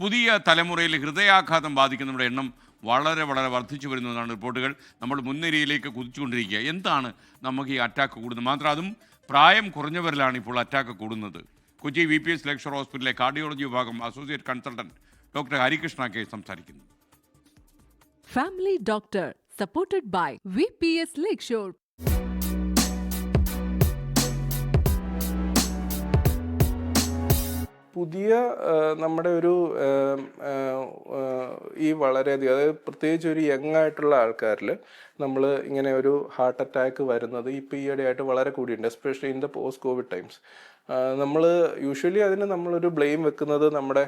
പുതിയ തലമുറയിൽ ഹൃദയാഘാതം ബാധിക്കുന്നവരുടെ എണ്ണം വളരെ വളരെ വർദ്ധിച്ചു വരുന്നതാണ് റിപ്പോർട്ടുകൾ. നമ്മൾ മുൻനിരയിലേക്ക് കുതിച്ചുകൊണ്ടിരിക്കുക. എന്താണ് നമുക്ക് ഈ അറ്റാക്ക് കൂടുന്നത്? മാത്രം അതും പ്രായം കുറഞ്ഞവരിലാണ് ഇപ്പോൾ അറ്റാക്ക് കൂടുന്നത്. Kochi V P S Lakeshore ഹോസ്പിറ്റലിലെ കാർഡിയോളജി വിഭാഗം associate consultant doctor Harikrishna K സംസാരിക്കുന്നു. Family doctor supported by V P S Lakeshore. പുതിയ നമ്മുടെ ഒരു ഈ വളരെയധികം അതായത് പ്രത്യേകിച്ച് ഒരു യങ് ആയിട്ടുള്ള ആൾക്കാരിൽ നമ്മൾ ഇങ്ങനെ ഒരു ഹാർട്ട് അറ്റാക്ക് വരുന്നത് ഇപ്പോൾ ഈയിടെയായിട്ട് വളരെ കൂടിയിട്ടുണ്ട് especially in the post COVID times നമ്മൾ യൂഷ്വലി അതിന് നമ്മളൊരു ബ്ലെയിം വെക്കുന്നത് നമ്മുടെ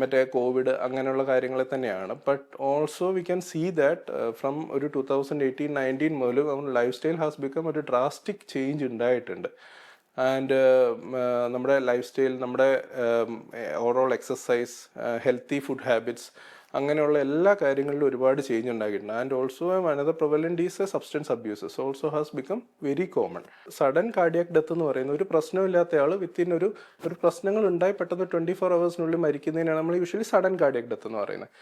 മറ്റേ കോവിഡ് അങ്ങനെയുള്ള കാര്യങ്ങളെ തന്നെയാണ്. But also we can see that from ഒരു ടു തൗസൻഡ് എയ്റ്റീൻ നയന്റീൻ മുതൽ ലൈഫ് സ്റ്റൈൽ ഹാസ് ബിക്കം ഒരു ഡ്രാസ്റ്റിക് ചേഞ്ച് ഉണ്ടായിട്ടുണ്ട്. ആൻഡ് നമ്മുടെ ലൈഫ് സ്റ്റൈൽ നമ്മുടെ overall exercise healthy food habits അങ്ങനെയുള്ള എല്ലാ കാര്യങ്ങളിലും ഒരുപാട് ചേഞ്ച് ഉണ്ടാക്കിയിട്ടുണ്ട്. And also another prevalent is a substance abuses also has become very common sudden cardiac death എന്ന് പറയുന്ന ഒരു പ്രശ്നമില്ലാത്ത ആൾ വിത്തിൻ ഒരു ഒരു പ്രശ്നങ്ങൾ ഉണ്ടായി പെട്ടെന്ന് ട്വന്റി ഫോർ അവേഴ്സിനുള്ളിൽ മരിക്കുന്നതിനാണ് നമ്മൾ യൂഷ്വലി സഡൻ കാർഡിയാക് ഡെത്ത് എന്ന് പറയുന്നത്.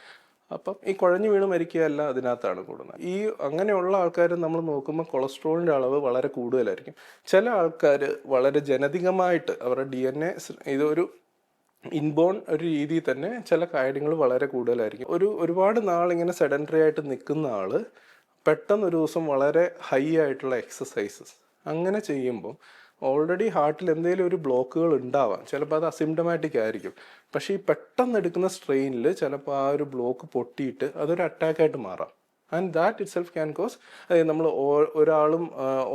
അപ്പം ഈ കുഴഞ്ഞു വീണ് മരിക്കുകയല്ല അതിനകത്താണ് കൂടുന്നത്. ഈ അങ്ങനെയുള്ള ആൾക്കാർ നമ്മൾ നോക്കുമ്പോൾ കൊളസ്ട്രോളിന്റെ അളവ് വളരെ കൂടുതലായിരിക്കും. ചില ആൾക്കാർ വളരെ ജനതികമായിട്ട് അവരുടെ ഡി എൻ എ ഇതൊരു ഇൻബോൺ ഒരു രീതിയിൽ തന്നെ ചില കാര്യങ്ങൾ വളരെ കൂടുതലായിരിക്കും. ഒരു ഒരുപാട് നാൾ ഇങ്ങനെ സെഡന്ററി ആയിട്ട് നിൽക്കുന്ന ആൾ പെട്ടെന്ന് ഒരു ദിവസം വളരെ ഹൈ ആയിട്ടുള്ള എക്സസൈസസ് അങ്ങനെ ചെയ്യുമ്പോൾ ഓൾറെഡി ഹാർട്ടിൽ എന്തെങ്കിലും ഒരു ബ്ലോക്കുകൾ ഉണ്ടാവാം. ചിലപ്പോൾ അത് അസിംറ്റമാറ്റിക് ആയിരിക്കും. പക്ഷേ ഈ പെട്ടെന്ന് എടുക്കുന്ന സ്ട്രെയിനിൽ ചിലപ്പോൾ ആ ഒരു ബ്ലോക്ക് പൊട്ടിയിട്ട് അതൊരു അറ്റാക്കായിട്ട് മാറാം. And that itself can cause അതായത് നമ്മൾ ഒരാളും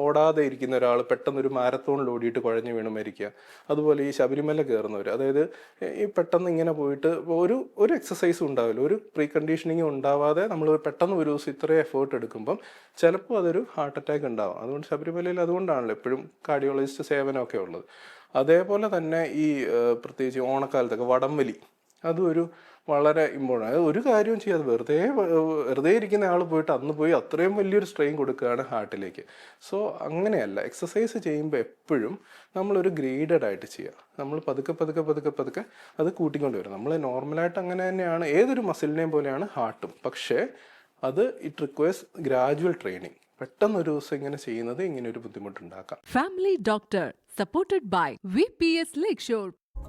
ഓടാതെ ഇരിക്കുന്ന ഒരാൾ പെട്ടെന്ന് ഒരു മാരത്തോണിൽ ഓടിയിട്ട് കുഴഞ്ഞു വീണ് മരിക്കുക. അതുപോലെ ഈ ശബരിമല കയറുന്നവർ അതായത് ഈ പെട്ടെന്ന് ഇങ്ങനെ പോയിട്ട് ഒരു ഒരു എക്സസൈസും ഉണ്ടാവില്ല. ഒരു പ്രീ കണ്ടീഷനിങ് ഉണ്ടാവാതെ നമ്മൾ പെട്ടെന്ന് ഒരു ദിവസം ഇത്രയും എഫേർട്ട് എടുക്കുമ്പം ചിലപ്പോൾ അതൊരു ഹാർട്ട് അറ്റാക്ക് ഉണ്ടാവും. അതുകൊണ്ട് ശബരിമലയിൽ അതുകൊണ്ടാണല്ലോ എപ്പോഴും കാർഡിയോളജിസ്റ്റ് സേവനമൊക്കെ ഉള്ളത്. അതേപോലെ തന്നെ ഈ പ്രത്യേകിച്ച് ഓണക്കാലത്തൊക്കെ വടംവലി അതും ഒരു വളരെ ഇമ്പോർട്ടന്റ് അത് ഒരു കാര്യവും ചെയ്യാതെ വെറുതെ വെറുതെ ഇരിക്കുന്ന ആൾ പോയിട്ട് അന്ന് പോയി അത്രയും വലിയൊരു സ്ട്രെയിൻ കൊടുക്കുകയാണ് ഹാർട്ടിലേക്ക് സോ അങ്ങനെയല്ല. എക്സസൈസ് ചെയ്യുമ്പോൾ എപ്പോഴും നമ്മളൊരു ഗ്രേഡഡ് ആയിട്ട് ചെയ്യുക. നമ്മൾ പതുക്കെ പതുക്കെ പതുക്കെ പതുക്കെ അത് കൂട്ടിക്കൊണ്ട് വരും. നമ്മൾ നോർമലായിട്ട് അങ്ങനെ തന്നെയാണ്. ഏതൊരു മസിലിനെയും പോലെയാണ് ഹാർട്ടും പക്ഷേ അത് ഇറ്റ് റിക്വയർസ് ഗ്രാജുവൽ ട്രെയിനിങ് പെട്ടെന്ന് ഒരു ദിവസം ഇങ്ങനെ ചെയ്യുന്നത് ഇങ്ങനെ ഒരു ബുദ്ധിമുട്ടുണ്ടാക്കാം family doctor supported by V P S Lakeshore.